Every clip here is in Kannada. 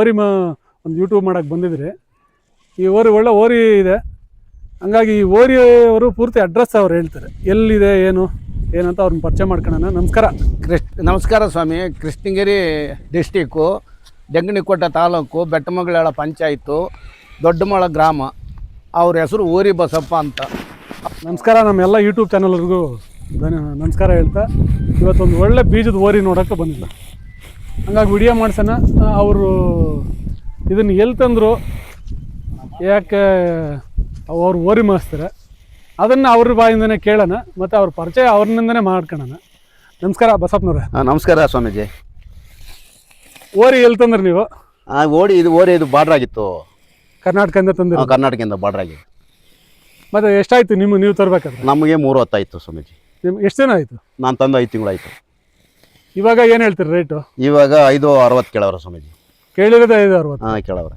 ಓರಿ ಮ ಒಂದು ಯೂಟ್ಯೂಬ್ ಮಾಡೋಕ್ಕೆ ಬಂದಿದ್ರಿ. ಈ ಓರಿ ಒಳ್ಳೆ ಓರಿ ಇದೆ. ಹಂಗಾಗಿ ಈ ಓರಿಯವರು ಪೂರ್ತಿ ಅಡ್ರೆಸ್ ಅವ್ರು ಹೇಳ್ತಾರೆ. ಎಲ್ಲಿದೆ ಏನು ಏನಂತ ಅವ್ರನ್ನ ಪರಿಚಯ ಮಾಡ್ಕೊಳ್ಳೋಣ. ನಮಸ್ಕಾರ. ಕೃಷ್ಣ ನಮಸ್ಕಾರ ಸ್ವಾಮಿ. ಕೃಷ್ಣಗಿರಿ ಡಿಸ್ಟಿಕ್ಕು ಜಂಗಣಿಕೋಟೆ ತಾಲೂಕು ಬೆಟ್ಟಮಗಳೇಳ ಪಂಚಾಯಿತು ದೊಡ್ಡಮಳ ಗ್ರಾಮ. ಅವ್ರ ಹೆಸರು ಓರಿ ಬಸಪ್ಪ ಅಂತ. ನಮಸ್ಕಾರ. ನಮ್ಮೆಲ್ಲ ಯೂಟ್ಯೂಬ್ ಚಾನಲ್ವರೆಗೂ ಧನ್ಯ ನಮಸ್ಕಾರ ಹೇಳ್ತಾ ಇವತ್ತೊಂದು ಒಳ್ಳೆ ಬೀಜದ ಓರಿ ನೋಡೋಕ್ಕೆ ಬಂದಿಲ್ಲ ಹಂಗಾಗಿ ವಿಡಿಯೋ ಮಾಡ್ಸೋಣ. ಅವರು ಇದನ್ನು ಎಲ್ಲಿ ತಂದರು ಯಾಕೆ ಅವ್ರು ಓರಿ ಮಾಡಿಸ್ತಾರೆ ಅದನ್ನು ಅವ್ರ ಬಾಯಿಂದನೇ ಕೇಳೋಣ ಮತ್ತು ಅವ್ರ ಪರಿಚಯ ಅವ್ರನಿಂದನೇ ಮಾಡ್ಕೊಳ್ಳೋಣ ನಮಸ್ಕಾರ ಬಸಪ್ಪನವ್ರೆ. ನಮಸ್ಕಾರ ಸ್ವಾಮೀಜಿ. ಓರಿ ಎಲ್ಲಿ ತಂದ್ರಿ ನೀವು? ಹಾಂ ಓಡಿ ಇದು ಓರಿ ಇದು ಬಾರ್ಡ್ರ್ ಆಗಿತ್ತು. ಕರ್ನಾಟಕದಿಂದ ತಂದಿರಿ ಕರ್ನಾಟಕದಿಂದ ಬಾರ್ಡ್ರ್ ಆಗಿ. ಮತ್ತು ಎಷ್ಟಾಯಿತು ನಿಮ್ಮ ನೀವು ತರಬೇಕಾದ್ರೆ? ನಮಗೆ ಮೂರು ಹೊತ್ತಾಯಿತು ಸ್ವಾಮೀಜಿ. ನಿಮ್ಗೆ ಎಷ್ಟು ದಿನ ಆಯಿತು? ನಾನು ತಂದು ಐದು ತಿಂಗಳಾಯಿತು. ಇವಾಗ ಏನು ಹೇಳ್ತೀರಿ ರೇಟು ಇವಾಗ ಐದು ಅರವತ್ತು ಕೇಳವ್ರ ಸ್ವಾಮೀಜಿ. ಕೇಳಿರೋದು ಐದು ಅರವತ್ತು? ಹಾಂ ಕೇಳವ್ರ.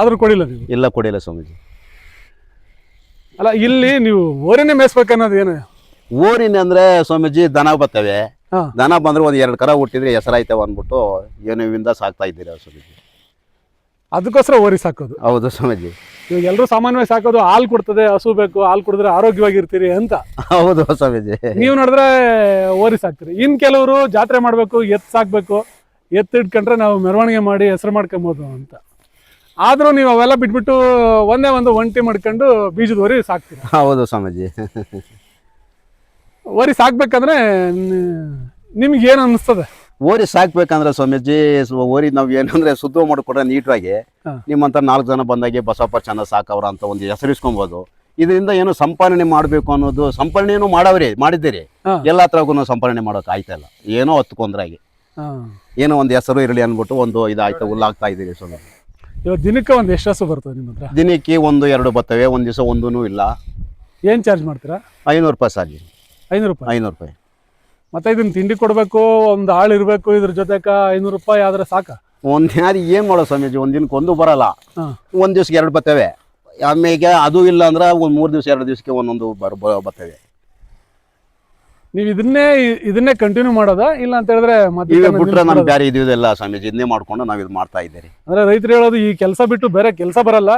ಆದರೂ ಕೊಡಿಲ್ಲ ನೀವು? ಇಲ್ಲ ಕೊಡಿಲ್ಲ ಸ್ವಾಮೀಜಿ. ಅಲ್ಲ ಇಲ್ಲಿ ನೀವು ಓರಿನೇ ಮೇಯಿಸ್ಬೇಕನ್ನೋದು ಏನು? ಓರಿನ ಅಂದರೆ ಸ್ವಾಮೀಜಿ ದನ ಬರ್ತವೆ. ಹಾಂ. ದನ ಬಂದ್ರೆ ಒಂದು ಎರಡು ಕರ ಹುಟ್ಟಿದ್ರೆ ಹೆಸರಾಯ್ತವೆ ಅಂದ್ಬಿಟ್ಟು ಏನು ಇವಿಂದ ಸಾಕ್ತಾ ಇದ್ದೀರಾ ಸ್ವಾಮೀಜಿ. ಅದಕ್ಕೋಸ್ಕರ ಓರಿ ಸಾಕೋದು. ಹೌದು ಸ್ವಾಮೀಜಿ. ಇವಾಗ ಎಲ್ಲರೂ ಸಾಮಾನ್ಯವಾಗಿ ಸಾಕೋದು ಹಾಲು ಕೊಡ್ತದೆ ಹಸು ಬೇಕು ಹಾಲು ಕುಡಿದ್ರೆ ಆರೋಗ್ಯವಾಗಿರ್ತೀರಿ ಅಂತ. ಹೌದು ಸ್ವಾಮೀಜಿ. ನೀವು ನೋಡಿದ್ರೆ ಓರಿ ಸಾಕ್ತೀರಿ. ಇನ್ ಕೆಲವರು ಜಾತ್ರೆ ಮಾಡಬೇಕು ಎತ್ತು ಸಾಕಬೇಕು ಎತ್ತು ಇಟ್ಕೊಂಡ್ರೆ ನಾವು ಮೆರವಣಿಗೆ ಮಾಡಿ ಹೆಸರು ಮಾಡ್ಕೊಬೋದು ಅಂತ. ಆದರೂ ನೀವು ಅವೆಲ್ಲ ಬಿಟ್ಬಿಟ್ಟು ಒಂದೇ ಒಂದು ಒಂಟಿ ಮಾಡ್ಕೊಂಡು ಬೀಜದ ಓರಿ ಸಾಕ್ತೀರಿ. ಹೌದು ಸ್ವಾಮೀಜಿ. ಓರಿ ಸಾಕ್ಬೇಕಂದ್ರೆ ನಿಮ್ಗೆ ಏನು ಅನ್ನಿಸ್ತದೆ ಓರಿ ಸಾಕ್ಬೇಕಂದ್ರೆ ಸ್ವಾಮೀಜಿ ಸ್ವ- ಓರಿ ನಾವು ಏನಂದ್ರೆ ಶುದ್ಧ ಮಾಡಿಕೊಟ್ರೆ ನೀಟಾಗಿ. ನಿಮ್ಮಂತ ನಾಲ್ಕು ಜನ ಬಂದಾಗೆ ಬಸಪ್ಪ ಚಂದ ಸಾಕವ್ರ ಅಂತ ಒಂದು ಹೆಸರಿಸ್ಕೊಬೋದು. ಇದರಿಂದ ಏನು ಸಂಪಾದನೆ ಮಾಡಬೇಕು ಅನ್ನೋದು ಸಂಪಾದನೆಯನ್ನು ಮಾಡವ್ರಿ ಮಾಡಿದ್ದೀರಿ. ಎಲ್ಲಾ ಹತ್ರಗೂ ಸಂಪಾದನೆ ಮಾಡೋಕೆ ಆಯ್ತಾ ಇಲ್ಲ. ಏನೋ ಹತ್ಕೊಂಡ್ರಾಗಿ ಏನೋ ಒಂದು ಹೆಸರು ಇರಲಿ ಅಂದ್ಬಿಟ್ಟು ಒಂದು ಇದಾಯ್ತು ಉಲ್ಲಾಗ್ತಾ ಇದ್ದೀರಿ ಸ್ವಾಮಿ ಇವಾಗ ದಿನಕ್ಕೆ ಒಂದು ಎಷ್ಟು ಹಸು ಬರ್ತದೆ ನಿಮ್ಮ ಹತ್ರ? ದಿನಕ್ಕೆ ಒಂದು ಎರಡು ಬರ್ತವೆ ಒಂದು ದಿವಸ ಒಂದೂ ಇಲ್ಲ. ಏನು ಚಾರ್ಜ್ ಮಾಡ್ತೀರಾ? ಐನೂರು ರೂಪಾಯಿ ಸಾರ್ಜಿ ಐನೂರು ರೂಪಾಯಿ. ಐನೂರು ರೂಪಾಯಿ. ಮತ್ತೆ ಇದನ್ನ ತಿಂಡಿ ಕೊಡಬೇಕು ಒಂದು ಆಳು ಇರಬೇಕು ಇದ್ರ ಜೊತೆಕ ಐನೂರು ರೂಪಾಯಿ ಆದ್ರೆ ಸಾಕ. ಒಂದು ಯಾರು ಏನು ಮಾಡೋ ಸ್ವಾಮೀಜಿ? ಒಂದು ದಿನಕ್ಕೆ ಒಂದು ಬರಲ್ಲ. ಒಂದ್ ದಿವ್ಸಕ್ಕೆ ಎರಡು ಬರ್ತೇವೆ. ಆಮೇಲೆ ಅದು ಇಲ್ಲ ಅಂದ್ರೆ ಒಂದು ಮೂರು ದಿವಸ ಎರಡು ದಿವಸಕ್ಕೆ ಒಂದೊಂದು ಬರ್ ಬರ್ತವೆ. ನೀವು ಇದನ್ನೇ ಇದನ್ನೇ ಕಂಟಿನ್ಯೂ ಮಾಡೋದಾ? ಇಲ್ಲ ಅಂತ ಹೇಳಿದ್ರೆ ಮತ್ತೆ ಇದನ್ನ ಬಿಟ್ರೆ ನಿಲ್ಸ್ಬಿಡೋದಾ? ಬೇರೆ ಇದಿದೆಲ್ಲ ಸ್ವಾಮೀಜಿ. ಇದನ್ನೇ ಮಾಡ್ಕೊಂಡು ನಾವು ಇದು ಮಾಡ್ತಾ ಇದ್ದೀರಿ. ಅಂದ್ರೆ ರೈತರು ಹೇಳೋದು ಈ ಕೆಲಸ ಬಿಟ್ಟು ಬೇರೆ ಕೆಲಸ ಬರಲ್ಲ.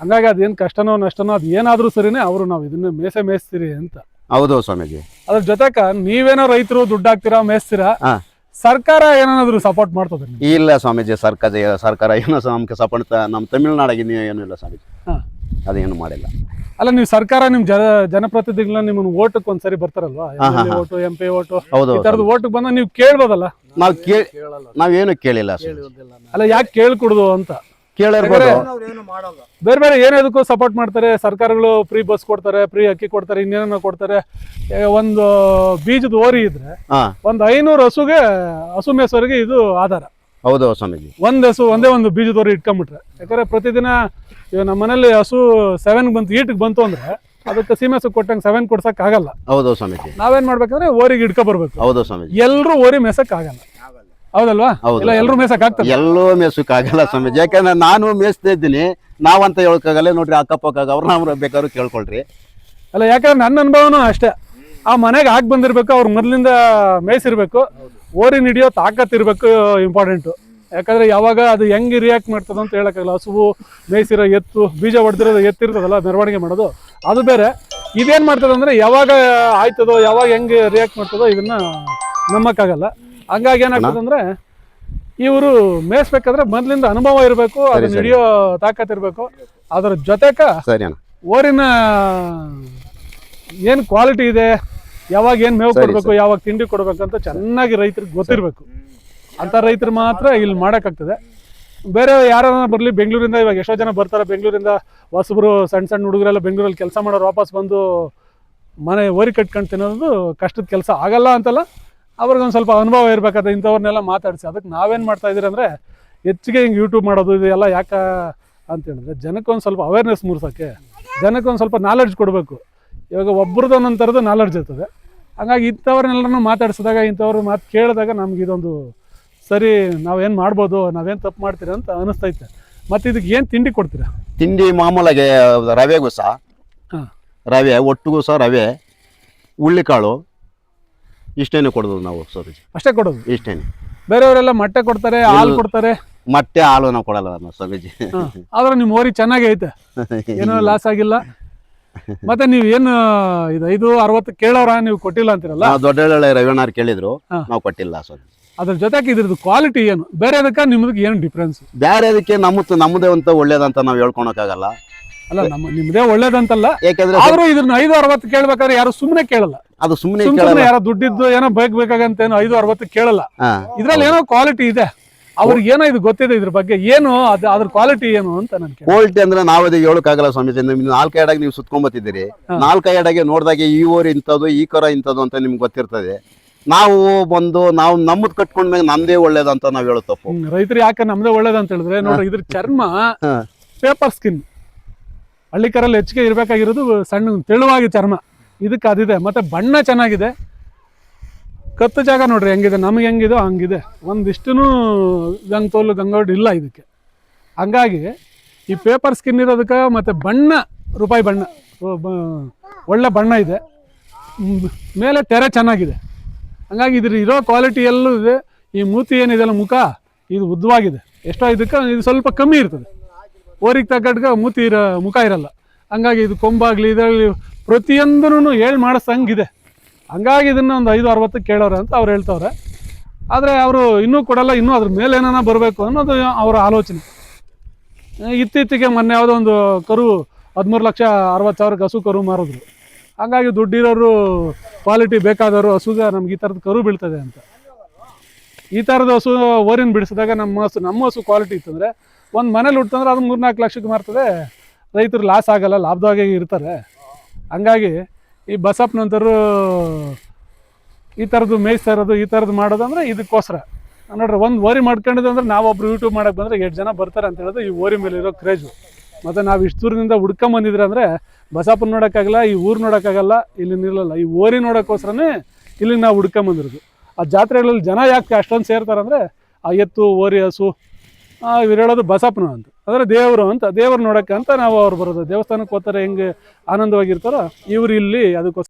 ಹಂಗಾಗಿ ಅದೇನ್ ಕಷ್ಟನೋ ನಷ್ಟನೋ ಅದು ಏನಾದ್ರೂ ಸರಿನೇ ಅವರು ನಾವು ಇದನ್ನ ಮೇಸೆ ಮೇಯಿಸ್ತೀರಿ ಅಂತ. ಹೌದು ಸ್ವಾಮೀಜಿ. ಅದ್ರ ಜೊತೆಕ ನೀವೇನೋ ರೈತರು ದುಡ್ಡು ಹಾಕ್ತೀರಾ ಮೇಯಿಸ್ತೀರಾ ಹಾ. ಸರ್ಕಾರ ಏನಾದ್ರು ಸಪೋರ್ಟ್ ಮಾಡ್ತದೆ ನಿಮ್ಗೆ? ಇಲ್ಲ ಸ್ವಾಮೀಜಿ ಸರ್ಕಾರ ಸರ್ಕಾರ ಏನೋ ಸ- ನಮ್ಗೆ ಸಪೋರ್ಟ್ ನಮ್ಮ ತಮಿಳ್ನಾಡಿಗೆ ನೀವು ಏನೂ ಇಲ್ಲ ಸ್ವಾಮೀಜಿ. ಹಾ. ಅದೇನು ಮಾಡಿಲ್ಲ. ಅಲ್ಲ ನೀವು ಸರ್ಕಾರ ನಿಮ್ ಜನ ಜನಪ್ರತಿನಿಧಿಗಳನ್ನ ನಿಮ್ಮನ್ನ ಓಟಕ್ಕೆ ಒಂದ್ಸರಿ ಬರ್ತಾರಲ್ವಾ? ಹಾ, ಹಾ, ಹಾ. ಓಟು ಎಂ ಪಿ ಓಟು ಹೌದು ಈ ತರದ್ ಓಟಿಗೆ ಬಂದ ನೀವು ಕೇಳ್ಬೋದಲ್ಲ? ನಾವು ಕೇಳಿ ನಾವೇನು ಕೇಳಿಲ್ಲ ಸ್ವಾಮೀಜಿ. ಅಲ್ಲ ಯಾಕೆ ಕೇಳ್ಕೊಡುದು ಅಂತ? ಕೇಳಿರ್ಬೋದು. ಬೇರೆ ಬೇರೆ ಏನೇದಕ್ಕೂ ಸಪೋರ್ಟ್ ಮಾಡ್ತಾರೆ. ಸರ್ಕಾರಗಳು ಫ್ರೀ ಬಸ್ ಕೊಡ್ತಾರೆ ಫ್ರೀ ಅಕ್ಕಿ ಕೊಡ್ತಾರೆ ಇನ್ನೇನೋ ಕೊಡ್ತಾರೆ. ಒಂದು ಬೀಜದ ಓರಿ ಇದ್ರೆ ಒಂದು ಐನೂರು ಹಸುಗೆ ಹಸು ಮೇಸೋರಿಗೆ ಇದು ಆಧಾರ. ಹೌದು ಸ್ವಾಮೀಜಿ. ಒಂದು ಹಸು ಒಂದೇ ಒಂದು ಬೀಜದ ಓರಿ ಇಟ್ಕೊಂಡ್ಬಿಟ್ರೆ. ಯಾಕಂದ್ರೆ ಪ್ರತಿದಿನ ಇವಾಗ ನಮ್ಮ ಮನೇಲಿ ಹಸು ಸೆವೆನ್ ಬಂತು ಈಟಿಗೆ ಬಂತು ಅಂದ್ರೆ ಅದಕ್ಕೆ ಸೀಮೆಸ್ ಕೊಟ್ಟಂಗೆ ಸೆವೆನ್ ಕೊಡ್ಸಕ್ ಆಗಲ್ಲ ಹೌದು ಸ್ವಾಮೀಜಿ. ನಾವೇನ್ ಮಾಡ್ಬೇಕಂದ್ರೆ ಓರಿಗೆ ಇಟ್ಕೊ ಬರ್ಬೇಕು. ಹೌದು ಸ್ವಾಮೀಜಿ. ಎಲ್ಲರೂ ಓರಿ ಮೇಸಕ್ ಆಗಲ್ಲ ಹೌದಲ್ವಾ? ಹೌದು. ಎಲ್ಲರೂ ಮೇಸಕ್ ಆಗ್ತದೆ. ಎಲ್ಲೂ ಮೇಸಕ್ಕಾಗಲ್ಲ ಸ್ವಾಮೀಜಿ. ಯಾಕಂದ್ರೆ ನಾನು ಮೇಯಿಸ್ತಾ ಇದ್ದೀನಿ. ನಾವಂತ ಹೇಳಕ್ಕಾಗಲ್ಲ. ನೋಡ್ರಿ ಅಕ್ಕಪಕ್ಕ ಅವ್ರು ನಾವು ಬೇಕಾದ್ರು ಕೇಳ್ಕೊಳ್ರಿ. ಅಲ್ಲ ಯಾಕಂದ್ರೆ ನನ್ನ ಅನುಭವನೂ ಅಷ್ಟೇ. ಆ ಮನೆಗೆ ಹಾಕಿ ಬಂದಿರ್ಬೇಕು ಅವ್ರ ಮೊದಲಿಂದ ಮೇಯ್ಸಿರ್ಬೇಕು. ಓರಿನ ಹಿಡಿಯೋ ತಾಕತ್ ಇರಬೇಕು ಇಂಪಾರ್ಟೆಂಟು ಯಾಕಂದ್ರೆ ಯಾವಾಗ ಅದು ಹೆಂಗೆ ರಿಯಾಕ್ಟ್ ಮಾಡ್ತದೆ ಅಂತ ಹೇಳಕ್ಕಾಗಲ್ಲ. ಹಸುವು ಮೇಯ್ಸಿರೋ ಎತ್ತು ಬೀಜ ಹೊಡೆದಿರೋದು ಎತ್ತಿರ್ತದಲ್ಲ ಮೆರವಣಿಗೆ ಮಾಡೋದು. ಅದು ಬೇರೆ. ಇದೇನು ಮಾಡ್ತದೆ ಅಂದರೆ ಯಾವಾಗ ಆಯ್ತದೋ ಯಾವಾಗ ಹೆಂಗೆ ರಿಯಾಕ್ಟ್ ಮಾಡ್ತದೋ ಇದನ್ನ ನಂಬಕ್ಕಾಗಲ್ಲ. ಹಂಗಾಗಿ ಏನಾಗ್ತದೆ ಅಂದರೆ ಇವರು ಮೇಯಿಸ್ಬೇಕಾದ್ರೆ ಮೊದಲಿಂದ ಅನುಭವ ಇರಬೇಕು ಅದನ್ನ ವಿಡಿಯೋ ಹಿಡಿಯೋ ತಾಕತ್ ಇರಬೇಕು. ಅದರ ಜೊತೆಕ ಸರಿ ಅಣ್ಣ. ಓರಿನ ಏನು ಕ್ವಾಲಿಟಿ ಇದೆ ಯಾವಾಗ ಏನು ಮೇವು ಕೊಡಬೇಕು ಯಾವಾಗ ತಿಂಡಿ ಕೊಡಬೇಕು ಅಂತ ಚೆನ್ನಾಗಿ ರೈತರಿಗೆ ಗೊತ್ತಿರಬೇಕು. ಅಂತ ರೈತರು ಮಾತ್ರ ಇಲ್ಲಿ ಮಾಡೋಕ್ಕಾಗ್ತದೆ. ಬೇರೆ ಯಾರು ಬರಲಿ ಬೆಂಗಳೂರಿಂದ ಇವಾಗ ಎಷ್ಟೋ ಜನ ಬರ್ತಾರೆ ಬೆಂಗಳೂರಿಂದ ಹೊಸಬ್ರು ಸಣ್ಣ ಸಣ್ಣ ಹುಡುಗರೆಲ್ಲ ಬೆಂಗಳೂರಲ್ಲಿ ಕೆಲಸ ಮಾಡೋರು ವಾಪಸ್ ಬಂದು ಮನೆ ಓರಿ ಕಟ್ಕೊಂಡು ತಿನ್ನೋದು ಕಷ್ಟದ ಕೆಲಸ ಆಗಲ್ಲ ಅಂತಲ್ಲ ಅವ್ರಿಗೊಂದು ಸ್ವಲ್ಪ ಅನುಭವ ಇರಬೇಕಾದ್ರೆ ಇಂಥವ್ರನ್ನೆಲ್ಲ ಮಾತಾಡಿಸಿ. ಅದಕ್ಕೆ ನಾವೇನು ಮಾಡ್ತಾ ಇದ್ದೀರಿ ಅಂದರೆ ಹೆಚ್ಚಿಗೆ ಹಿಂಗೆ ಯೂಟ್ಯೂಬ್ ಮಾಡೋದು ಇದೆಲ್ಲ ಯಾಕೆ ಅಂತೇಳಿದ್ರೆ ಜನಕ್ಕೊಂದು ಸ್ವಲ್ಪ ಅವೇರ್ನೆಸ್ ಮೂಡಿಸೋಕ್ಕೆ ಜನಕ್ಕೊಂದು ಸ್ವಲ್ಪ ನಾಲೆಡ್ಜ್ ಕೊಡಬೇಕು. ಇವಾಗ ಒಬ್ರದ್ದು ಒಂದೊಂದು ಥರದ್ದು ನಾಲೆಡ್ಜ್ ಇರ್ತದೆ. ಹಾಗಾಗಿ ಇಂಥವ್ರನ್ನೆಲ್ಲರೂ ಮಾತಾಡಿಸಿದಾಗ ಇಂಥವ್ರ ಮಾತು ಕೇಳಿದಾಗ ನಮ್ಗೆ ಇದೊಂದು ಸರಿ ನಾವೇನು ಮಾಡ್ಬೋದು ನಾವೇನು ತಪ್ಪು ಮಾಡ್ತೀರಾ ಅಂತ ಅನಿಸ್ತೈತೆ. ಮತ್ತು ಇದಕ್ಕೆ ಏನು ತಿಂಡಿ ಕೊಡ್ತೀರಾ? ತಿಂಡಿ ಮಾಮೂಲಾಗಿ ರವೆಗೂ ಸಹ ಹಾಂ. ರವೆ ಒಟ್ಟಿಗೂ ಸಹ ರವೆ ಹುಳ್ಳಿಕಾಳು. ಇಷ್ಟೇನೆ ಕೊಡೋದು ನಾವು ಸ್ವಾಮೀಜಿ ಅಷ್ಟೇ ಕೊಡೋದು? ಇಷ್ಟೇನೆ. ಬೇರೆಯವರೆಲ್ಲ ಮೊಟ್ಟೆ ಕೊಡ್ತಾರೆ ಹಾಲು ಕೊಡ್ತಾರೆ? ಮೊಟ್ಟೆ ಹಾಲು ನಾವು ಕೊಡಲ್ಲ ನಮ್ಮ ಸ್ವಾಮೀಜಿ. ಆದ್ರೆ ನಿಮ್ಮ ಓರಿ ಚೆನ್ನಾಗಿ ಐತೆ. ಏನೋ ಲಾಸ್ ಆಗಿಲ್ಲ. ಮತ್ತೆ ನೀವ್ ಏನು ಇದು ಐದು ಅರವತ್ತು ಕೇಳೋರ ನೀವು ಕೊಟ್ಟಿಲ್ಲ ಅಂತೀರಲ್ಲ? ನಾವು ದೊಡ್ಡ ರವಿಯಣ್ಣವ್ರು ಕೇಳಿದ್ರು. ನಾವು ಕೊಟ್ಟಿಲ್ಲ ಸ್ವಾಮಿ ಅದ್ರ ಜೊತೆಗೆ ಇದ್ರದ್ದು ಕ್ವಾಲಿಟಿ ಏನು? ಬೇರೆ ಅದಕ್ಕೆ ನಿಮ್ದಕ್ಕೆ ಏನು ಡಿಫ್ರೆನ್ಸ್ ಬೇರೆ ಅದಕ್ಕೆ ನಮ್ಮದು ನಮ್ಮದೇ ಅಂತ ಒಳ್ಳೇದಂತ ನಾವು ಹೇಳ್ಕೊಳಕ್ಕಾಗಲ್ಲ. ಅಲ್ಲ ನಮ್ಮ ನಿಮ್ದೇ ಒಳ್ಳೇದಂತಲ್ಲ. ಯಾಕಂದ್ರೆ ಆದ್ರೂ ಇದನ್ನ ಐದು ಅರವತ್ತು ಕೇಳ್ಬೇಕಾದ್ರೆ ಯಾರು ಸುಮ್ಮನೆ ಕೇಳಲ್ಲ. ಅದು ಸುಮ್ಮನೆ ಸುಮ್ ಕೇಳಲ್ಲ. ಸುಮ್ನೆ ಯಾರೋ ದುಡ್ಡಿದ್ದು ಏನೋ ಬೈಕ್ ಬೇಕಾಗಂತ ಏನೋ ಐದು ಅರವತ್ತು ಕೇಳಲ್ಲ. ಇದ್ರಲ್ಲಿ ಏನೋ ಕ್ವಾಲಿಟಿ ಇದೆ. ಅವ್ರಿಗೆ ಏನೋ ಇದು ಗೊತ್ತಿದೆ ಇದ್ರ ಬಗ್ಗೆ. ಏನು ಅದು ಅದ್ರ ಕ್ವಾಲಿಟಿ ಏನು ಅಂತ ನನ್ಗೆ ಕ್ವಾಲಿಟಿ ಅಂದ್ರೆ ನಾವು ಅದೇ ಹೇಳಕ್ಕಾಗಲ್ಲ ಸ್ವಾಮೀಜಿ. ನೀವು ನಾಲ್ಕು ಎರಡಾಗಿ ನೀವು ಸುತ್ಕೊಂಬತ್ತಿದ್ದೀರಿ. ಬತ್ತಿದ್ದೀರಿ ನಾಲ್ಕು ಎರಡಾಗಿ ನೋಡಿದಾಗೆ ಈ ಓರಿ ಇಂಥದ್ದು ಈ ಕರ ಇಂಥದ್ದು ಅಂತ ನಿಮ್ಗೆ ಗೊತ್ತಿರ್ತದೆ. ನಾವು ಬಂದು ನಾವು ನಮ್ಮದ್ ಕಟ್ಕೊಂಡ್ಮೇಲೆ ನಮ್ದೇ ಒಳ್ಳೇದಂತ ನಾವ್ ಹೇಳೋ ತಪ್ಪು. ರೈತರು ಯಾಕೆ ನಮ್ದೇ ಒಳ್ಳೇದಂತ ಹೇಳಿದ್ರೆ ನೋಡ್ರಿ ಇದ್ರ ಚರ್ಮ ಪೇಪರ್ ಸ್ಕಿನ್ ಹಳ್ಳಿಕರಲ್ಲಿ ಹೆಚ್ಚಿಗೆ ಇರಬೇಕಾಗಿರೋದು ಸಣ್ಣ ತೆಳುವಾಗಿ ಚರ್ಮ. ಇದಕ್ಕೆ ಅದಿದೆ. ಮತ್ತೆ ಬಣ್ಣ ಚೆನ್ನಾಗಿದೆ. ಕತ್ತು ಜಾಗ ನೋಡ್ರಿ, ಹೆಂಗಿದೆ? ನಮಗೆ ಹೆಂಗಿದೋ ಹಂಗಿದೆ. ಒಂದಿಷ್ಟು ಗಂಗ್ ತೋಲು ಗಂಗೋಡ್ ಇಲ್ಲ ಇದಕ್ಕೆ. ಹಂಗಾಗಿ ಈ ಪೇಪರ್ ಸ್ಕಿನ್ ಇರೋದಕ್ಕೆ ಮತ್ತು ಬಣ್ಣ, ರೂಪಾಯಿ ಬಣ್ಣ ಒಳ್ಳೆ ಬಣ್ಣ ಇದೆ. ಮೇಲೆ ತೆರೆ ಚೆನ್ನಾಗಿದೆ. ಹಂಗಾಗಿ ಇದ್ರ ಇರೋ ಕ್ವಾಲಿಟಿ ಎಲ್ಲೂ ಇದೆ. ಈ ಮೂತಿ ಏನಿದೆಲ್ಲ ಮುಖ, ಇದು ಉದ್ದವಾಗಿದೆ. ಎಷ್ಟೋ ಇದಕ್ಕೆ ಇದು ಸ್ವಲ್ಪ ಕಮ್ಮಿ ಇರ್ತದೆ. ಓರಿಗೆ ತగ్గಟ್ಗೆ ಮೂತಿ ಇರೋ, ಮುಖ ಇರಲ್ಲ. ಹಂಗಾಗಿ ಇದು ಕೊಂಬಾಗ್ಲಿ, ಇದರಲ್ಲಿ ಪ್ರತಿಯೊಂದೂ ಹೇಳಿ ಮಾಡಿಸಂಗಿದೆ. ಹಂಗಾಗಿ ಇದನ್ನು ಒಂದು ಐದು ಅರವತ್ತು ಕೇಳೋರು ಅಂತ ಅವ್ರು ಹೇಳ್ತವ್ರೆ. ಆದರೆ ಅವರು ಇನ್ನೂ ಕೊಡಲ್ಲ, ಇನ್ನೂ ಅದ್ರ ಮೇಲೆ ಏನಾನ ಬರಬೇಕು ಅನ್ನೋದು ಅವರ ಆಲೋಚನೆ. ಇತ್ತೀಚೆಗೆ ಮೊನ್ನೆ ಯಾವುದೋ ಒಂದು ಕರು, ಹದಿಮೂರು ಲಕ್ಷ ಅರವತ್ತು ಸಾವಿರಕ್ಕೆ ಹಸು ಕರು ಮಾರಿದ್ರು. ಹಂಗಾಗಿ ದುಡ್ಡಿರೋರು, ಕ್ವಾಲಿಟಿ ಬೇಕಾದವರು ಹಸುಗೆ ನಮ್ಗೆ ಈ ಥರದ್ದು ಕರು ಬೀಳ್ತದೆ ಅಂತ. ಈ ಥರದ ಹಸು ಓರಿನ ಬಿಡಿಸಿದಾಗ ನಮ್ಮ ಹಸು ನಮ್ಮ ಹಸು ಕ್ವಾಲಿಟಿ ಇತ್ತಂದರೆ ಒಂದು ಮನೇಲಿ ಹುಟ್ಟಂದ್ರೆ ಅದು ಮೂರ್ನಾಲ್ಕು ಲಕ್ಷಕ್ಕೆ ಮಾರ್ತದೆ. ರೈತರು ಲಾಸ್ ಆಗಲ್ಲ, ಲಾಭದಾಗೆ ಇರ್ತಾರೆ. ಹಂಗಾಗಿ ಈ ಬಸಪ್ಪನಂತರು ಈ ಥರದ್ದು ಮೇಯಿಸ್ತಾ ಇರೋದು, ಈ ಥರದ್ದು ಮಾಡೋದಂದ್ರೆ ಇದಕ್ಕೋಸ್ಕರ. ನೋಡ್ರಿ, ಒಂದು ಓರಿ ಮಾಡ್ಕೊಂಡಿದ್ದು ಅಂದ್ರೆ ನಾವೊಬ್ರು ಯೂಟ್ಯೂಬ್ ಮಾಡಕ್ಕೆ ಬಂದರೆ ಎಷ್ಟು ಜನ ಬರ್ತಾರೆ ಅಂತ ಹೇಳೋದು ಈ ಓರಿ ಮೇಲೆ ಇರೋ ಕ್ರೇಜು ಮತ್ತು ನಾವು ಇಷ್ಟು ದೂರದಿಂದ ಹುಡ್ಕೊಂಬಂದಿದ್ರೆ ಅಂದರೆ ಬಸಪ್ಪನ ನೋಡೋಕ್ಕಾಗಲ್ಲ, ಈ ಊರು ನೋಡೋಕ್ಕಾಗಲ್ಲ, ಇಲ್ಲಿ ನಿಲ್ಲಲ್ಲ. ಈ ಓರಿ ನೋಡೋಕ್ಕೋಸ್ಕರನೇ ಇಲ್ಲಿಗೆ ನಾವು ಹುಡ್ಕೊಂಬಂದಿರೋದು ಆ ಜಾತ್ರೆಗಳಲ್ಲಿ ಜನ ಯಾಕೆ ಅಷ್ಟೊಂದು ಸೇರ್ತಾರೆ ಆ ಎತ್ತು, ಓರಿ ಹಸು ಇವ್ರು ಹೇಳೋದು ಬಸಪ್ಪನ ಅಂತ. ಅಂದರೆ ದೇವರು ಅಂತ, ದೇವರು ನೋಡೋಕ್ಕೆ ಅಂತ ನಾವು ಅವ್ರು ಬರೋದು. ದೇವಸ್ಥಾನಕ್ಕೆ ಹೋಗ್ತಾರೆ, ಹೆಂಗೆ ಆನಂದವಾಗಿರ್ತಾರೋ ಇವ್ರು ಇಲ್ಲಿ ಅದಕ್ಕೋಸ್ಕರ